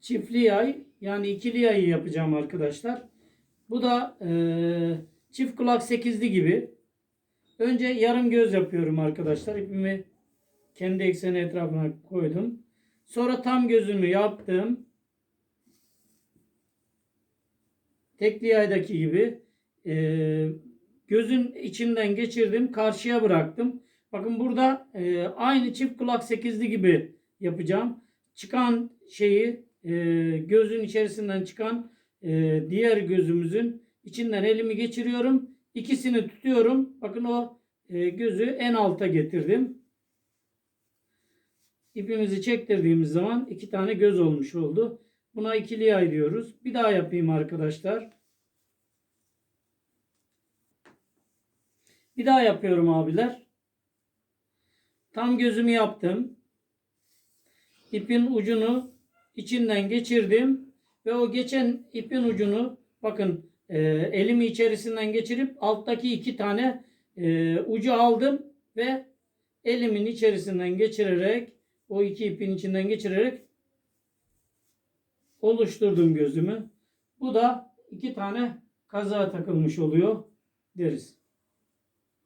çiftli yay yani ikili yayı yapacağım arkadaşlar. Bu da e, çift kulak sekizli gibi. Önce yarım göz yapıyorum arkadaşlar. İpimi kendi ekseni etrafına koydum. Sonra tam gözünü yaptım. Tekli yaydaki gibi e, gözün içinden geçirdim. Karşıya bıraktım. Bakın burada e, aynı çift kulak sekizli gibi yapacağım. Çıkan şeyi e, gözün içerisinden çıkan e, diğer gözümüzün içinden elimi geçiriyorum. İkisini tutuyorum. Bakın o e, gözü en alta getirdim. İpimizi çektirdiğimiz zaman iki tane göz olmuş oldu. Buna ikili yay diyoruz. Bir daha yapayım arkadaşlar. Bir daha yapıyorum abiler. Tam gözümü yaptım. İpin ucunu içinden geçirdim ve o geçen ipin ucunu bakın e, elimi içerisinden geçirip alttaki iki tane e, ucu aldım ve elimin içerisinden geçirerek o iki ipin içinden geçirerek oluşturdum gözümü. Bu da iki tane kazağa takılmış oluyor deriz.